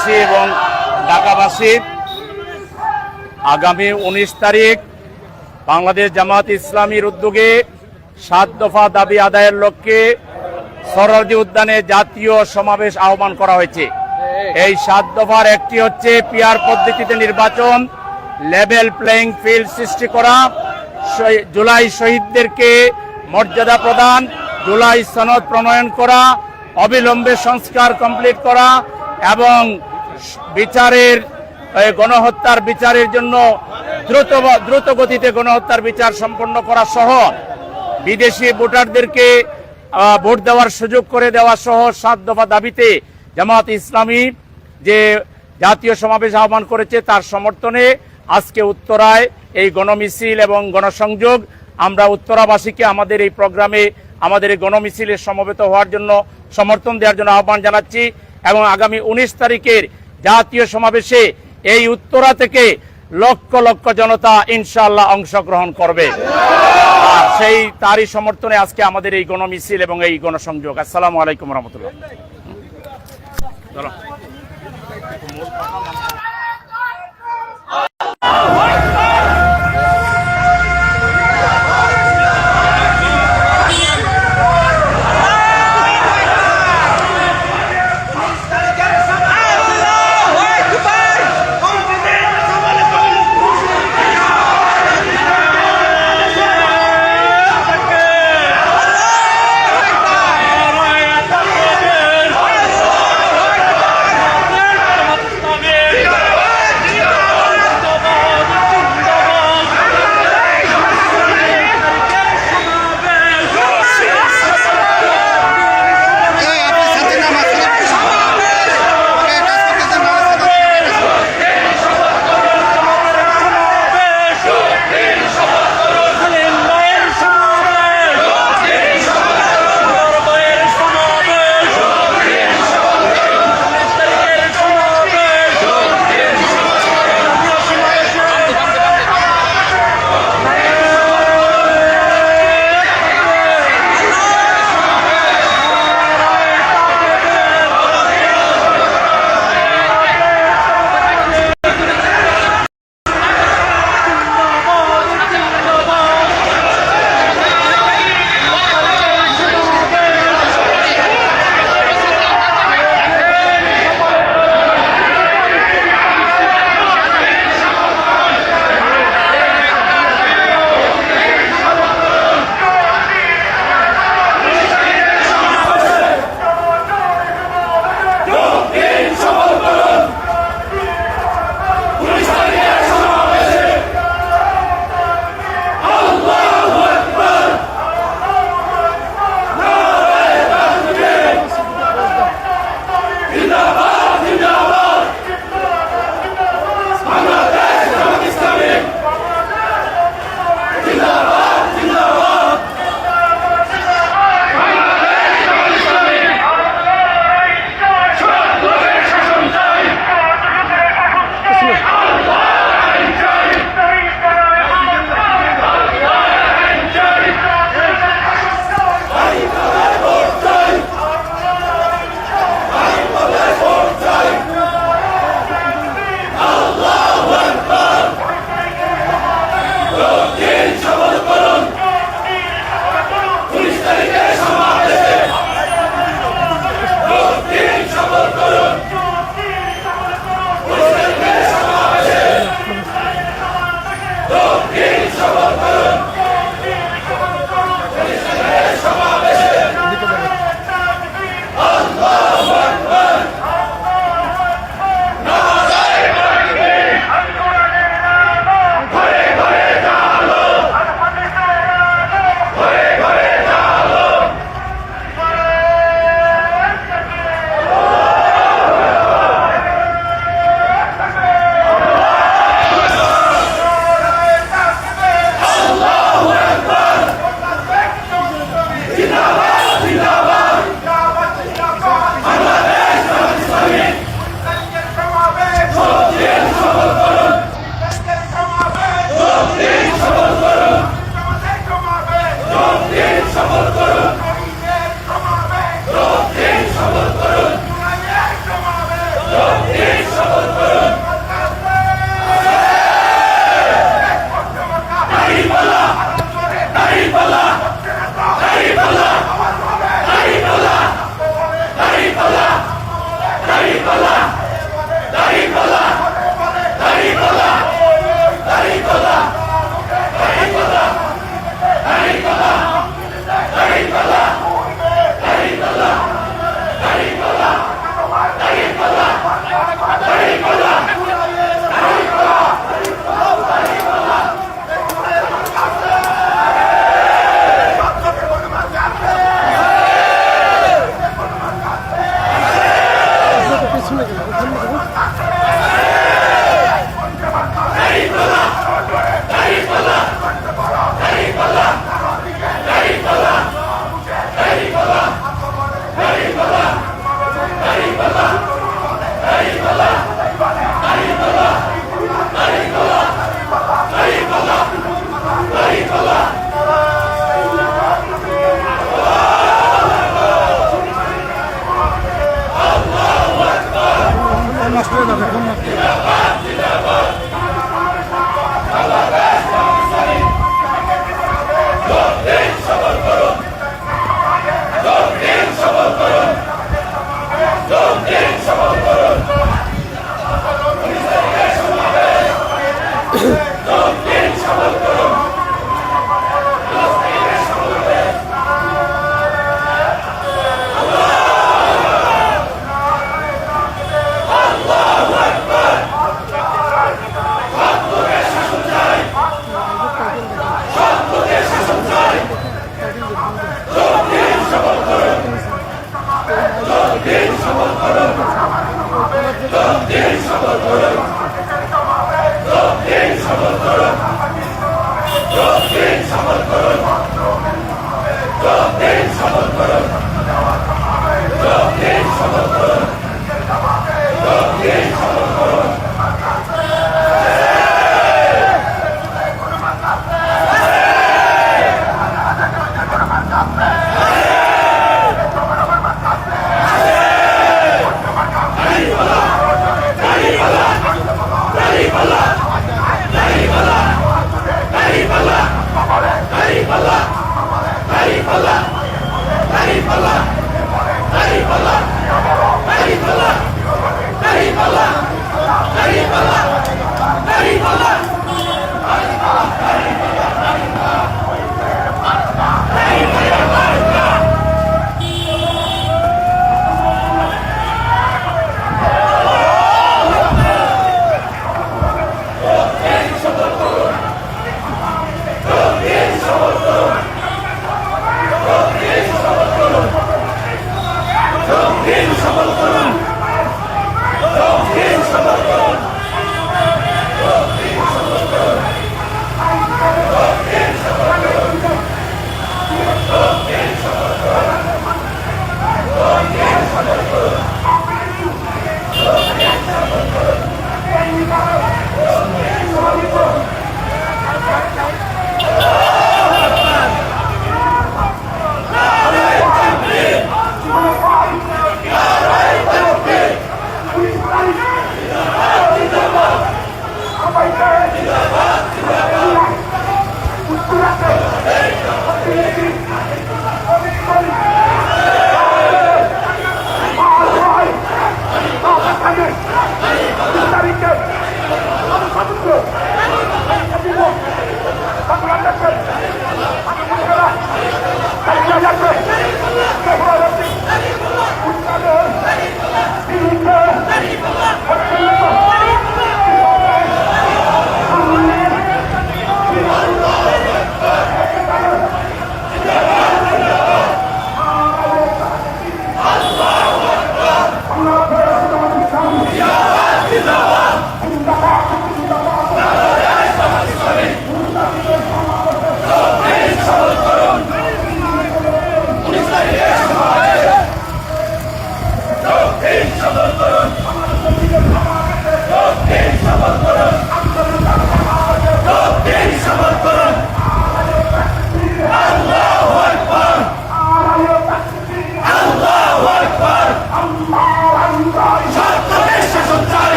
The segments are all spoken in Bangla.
উপজেলাবাসী এবং ঢাকাবাসী, আগামী উনিশ তারিখ বাংলাদেশ জামাত ইসলামীর উদ্যোগে সাত দফা দাবি আদায়ের লক্ষ্যে সরদি উদ্যানে জাতীয় সমাবেশ আহ্বান করা হয়েছে। এই সাত দফার একটি হচ্ছে পিয়ার পদ্ধতিতে নির্বাচন, লেভেল প্লেইং ফিল্ড সৃষ্টি করা জুলাই শহীদদেরকে মর্যাদা প্রদান, জুলাই সনদ প্রণয়ন করা, অবিলম্বে সংস্কার কমপ্লিট করা এবং বিচারের গণহত্যার বিচারের জন্য দ্রুত দ্রুত গতিতে গণহত্যার বিচার সম্পন্ন করা সহ, বিদেশি ভোটারদেরকে ভোট দেওয়ার সুযোগ করে দেওয়া সহ সাত দফা দাবিতে জামাত ইসলামী যে জাতীয় সমাবেশ আহ্বান করেছে তার সমর্থনে আজকে উত্তরায় এই গণমিছিল এবং গণসংযোগ, আমরা উত্তরাবাসীকে আমাদের এই প্রোগ্রামে আমাদের এই গণমিছিলে সমবেত হওয়ার জন্য সমর্থন দেওয়ার জন্য আহ্বান জানাচ্ছি এবং আগামী উনিশ তারিখের জাতীয় সমাবেশে এই উত্তরা থেকে লক্ষ লক্ষ জনতা ইনশাল্লাহ অংশগ্রহণ করবে। আর সেই তারই সমর্থনে আজকে আমাদের এই গণমিছিল এবং এই গণসংযোগ। আসসালামু আলাইকুম রহমতুল্লাহ।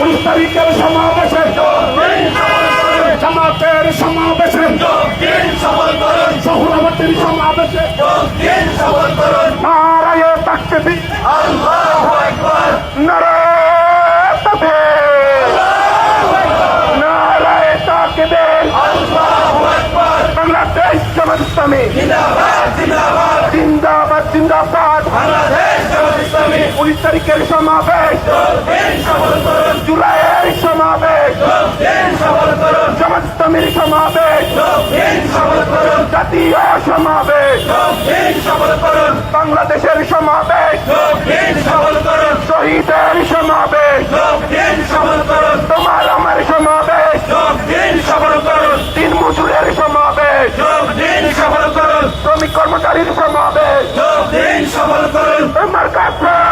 উনিশ তারিখের সমাবেশে জামাতের সমাবেশে সহরাবতীর সমাবেশে নারায় তাকতে দিন নারায় তাকবে নারায় তাকবে বাংলাদেশ জমাত ইসলামী। জিন্দাবাদ জিন্দাবাদ জিন্দাবাদ জিন্দাবাদ। বাংলাদেশ উনিশ তারিখের সমাবেশ। জুলাইয়ের সমাবেশ। সমাজতমীর সমাবেশ। জাতীয় সমাবেশ। বাংলাদেশের সমাবেশ। শহীদের সমাবেশ। তোমার আমার সমাবেশ। তিন মজুরের সমাবেশ। শ্রমিক কর্মচারীর সমাবেশ। আমার কাছে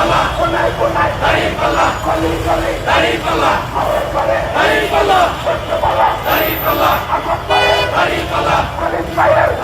পাল্লা কোনায় কোনায় দাড়ি পাল্লা গলি গলি দাড়ি পাল্লা ঘরে ঘরে দাড়ি পাল্লা ছোট্ট পাল্লা দাড়ি পাল্লা আগুন পায়ে দাড়ি পাল্লা কলেজ পায়ে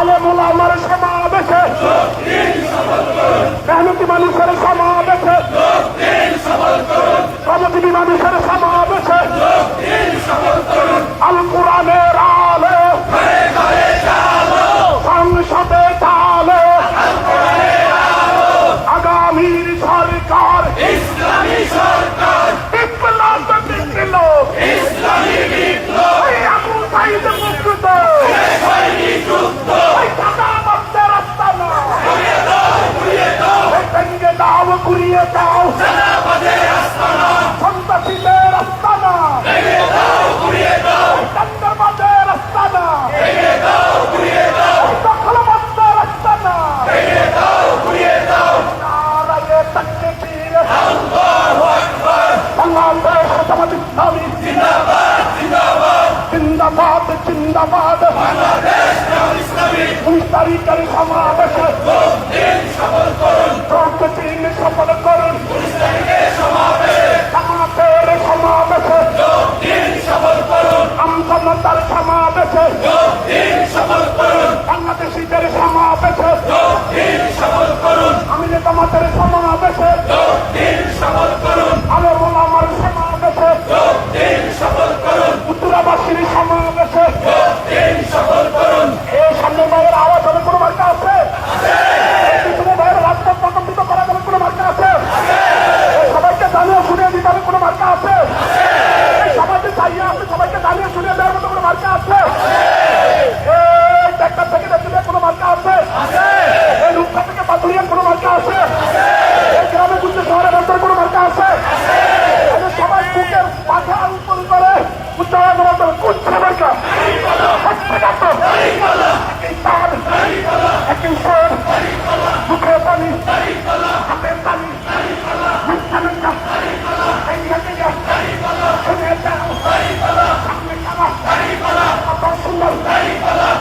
আলেমুলা আমার সমাবেশে। মেহনতি মানুষের সমাবেশে। শ্রমজীবী মানুষের সমাবেশে। বাংলাদেশ জামাত ইসলামী জিন্দাবাদ জিন্দাবাদ উনিশ তারিখের সমাবেশে প্রতিদিন সফল করুন জামাতের সমাবেশে আমজনতার সমাবেশে বাংলাদেশিদের সমাবেশে আমি যে জামাতের সমাবেশে আলো আমার সমাবেশে উত্তরাবাসীর সমাবেশে এই সামনে ভাইয়ের আওয়াজ হবে কোনো মার্কা আছে পিছনে ভাইয়ের রাজপথ প্রকম্পিত করা যাবে কোনো মার্কা আছে এই সবাইকে জানিয়ে শুনিয়ে দিতে হবে কোনো মার্কা আছে এই সবাইকে চাইয়ে আপনি সবাইকে জানিয়ে শুনিয়ে দেওয়ার মতো কোনো মার্কা আছে এই ট্যাক্টর থেকে দেখতে কোনো মার্কা আছে এই রূপসা থেকে পাথুরিয়ার কোনো মার্কা আছে এই গ্রামে গুজে শহরের অন্তর কোনো মার্কা আছে এই সবাই বুকের পাখা উপর করে উচ্চারণ করতে কুচ্ছে মার্কা হচ্ছে একই তার একই স্বর মুখে পানি হাতে পানি মিথ্যা মিথ্যা এই হাতে শুনে যাও সামনে কালা কত সুন্দর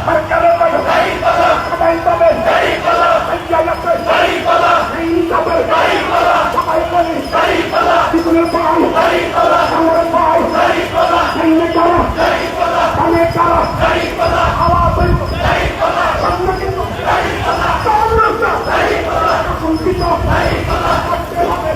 সরকারে সবাই তবে এই জায়গাতে এই তবে সবাই বলি পিছনের পাই সামনের পাই এই নেকারা কানে কারা আওয়াজ হইব সামনে কিন্তু কংগ্রেস কুণ্ঠিত করতে হবে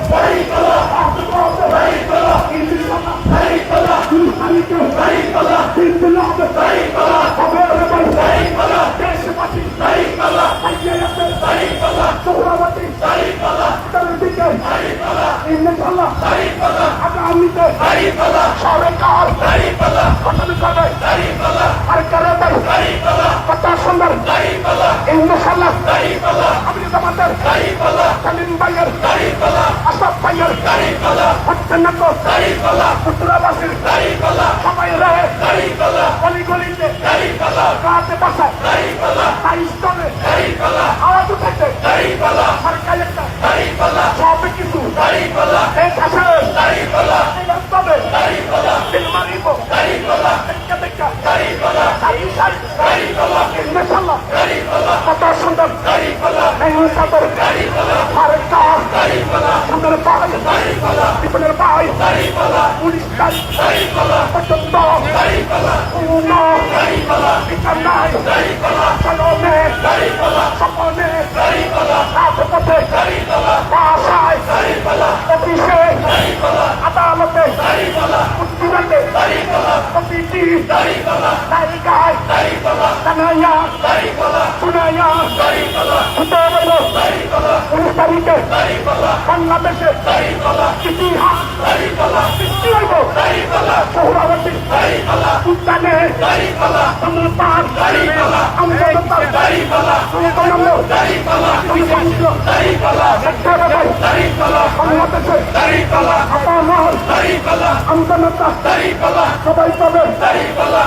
সরকার কথা সুন্দর ইনশাল্লাহ আপনি আমাদের সালিম ভাইয়ের আসাদ ভাইয়ের হচ্ছে না তো উত্তরাবাসীর সবাই রে গলি গলিতে রাতে বাসায় তাই স্তরে আওয়াজ উঠেছে সব কিছু এই কাছে এই রাস্তাতে দিল মারিব দেখা দেখা তাই তাই ইনশাল্লাহ কত সুন্দর এই সাদর সরকার সুন্দর পাই জীবনের পাই পুলিশ তাই পর্যন্ত চলনে স্বপনে রাজপথে বাসায় অফিসে আদালতে জায়গায় জানাইয়া শুনাইয়া শুনতে হইল উনিশ তারিখে বাংলাদেশে ইতিহাস সৃষ্টি হইব সৌরাবতী উদ্যানে সমতার সুশাস্ত্র শিক্ষাব্যবস্থায় বাংলাদেশে আপামর আমজনতা সবাই পাবে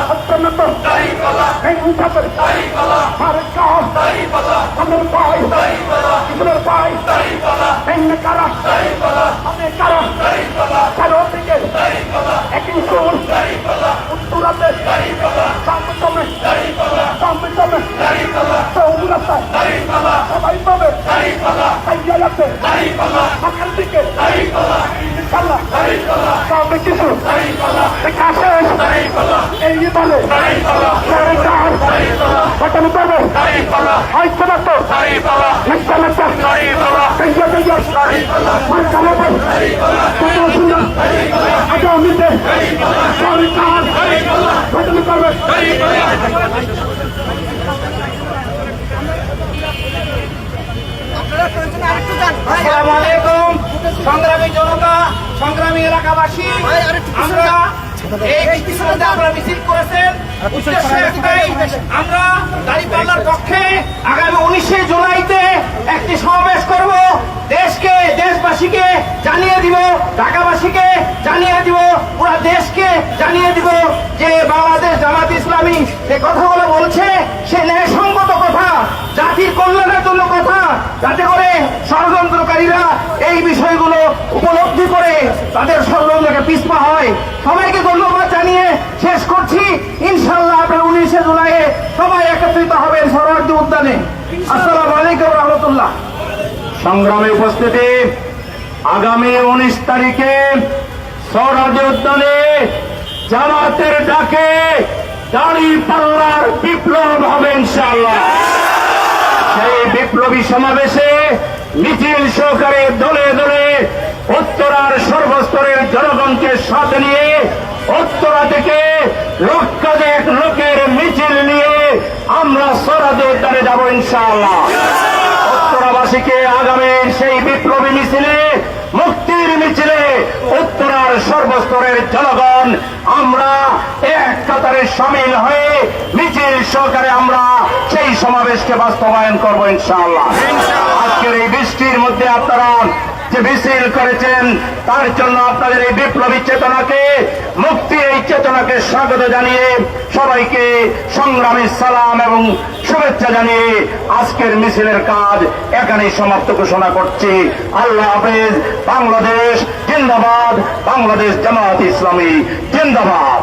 অত্যন্ত হিংসাদের সরকার আমার পাই ইসরের পাই ভেঙে কারা আমি কারা? কারও দিকে একই সুর। উত্তরাতে। সামনে সামনে চৌরাস্তায় সবাই পাবে। সাইয়া যাচ্ছে সকাল দিকে। ইনশাল্লাহ সব কিছু দেখা শেষ এই বলে করবে হয়তো না তো মিথ্যা মিথ্যা তেইয়া তেইয়া মার কামাবে কত সুন্দর আগামী দিনে সরকার শয়তানি করবে আসসালামু আলাইকুম। সংগ্রামী জনতা সংগ্রামী এলাকাবাসী আমরা এই আমরা মিছিল করেছেন উদ্দেশ্য একটাই আমরা দাঁড়িপাল্লার পক্ষে আগামী উনিশে জুলাইতে একটি সমাবেশ করব। দেশকে দেশবাসীকে জানিয়ে দিব ঢাকাবাসীকে জানিয়ে দিব পুরা দেশকে জানিয়ে দিব যে বাংলাদেশ জামাত ইসলামী যে কথাগুলো বলছে সে ন্যায়সঙ্গত কথা জাতির কল্যাণের জন্য কথা যাতে করে ষড়যন্ত্রকারীরা তাদের ষড়যন্ত্রকে পিছপা হয়। সবাইকে ধন্যবাদ জানিয়ে শেষ করছি। ইনশাল্লাহ আপনার উনিশে জুলাইয়ে সবাই একত্রিত হবেন সরোয়ার্দী উদ্যানে। আসসালামু আলাইকুম রহমতুল্লাহ। সংগ্রামে উপস্থিতি। আগামী উনিশ তারিখে সরাজ উদ্যানে জামাতের ডাকে দাড়ি পাল্লার বিপ্লব হবে ইনশাআল্লাহ। সেই বিপ্লবী সমাবেশে মিছিল সহকারে দলে দলে উত্তরার সর্বস্তরের জনগণকে সাথে নিয়ে, উত্তরা থেকে লক্ষাধিক লোকের মিছিল নিয়ে আমরা সরাজে উদ্যানে যাব ইনশাআল্লাহ। উত্তরাবাসীকে আগামীর সেই বিপ্লবী মিছিলে, মুক্তির মিছিলে উত্তরার সর্বস্তরের জনগণ আমরা এক কাতারে সামিল হয়ে মিছিল সহকারে আমরা সেই সমাবেশকে বাস্তবায়ন করব ইনশাআল্লাহ। আজকের এই বৃষ্টির মধ্যে আপনারা মিছিল করেছেন, তার জন্য আপনাদের এই বিপ্লবী চেতনাকে মুক্তির এই চেতনাকে স্বাগত জানিয়ে সবাইকে সংগ্রামী সালাম এবং শুভেচ্ছা জানিয়ে আজকের মিছিলের কাজ এখানেই সমাপ্ত ঘোষণা করছি। আল্লাহ হাফেজ, বাংলাদেশ জিন্দাবাদ, বাংলাদেশ জামাত ইসলামী জিন্দাবাদ।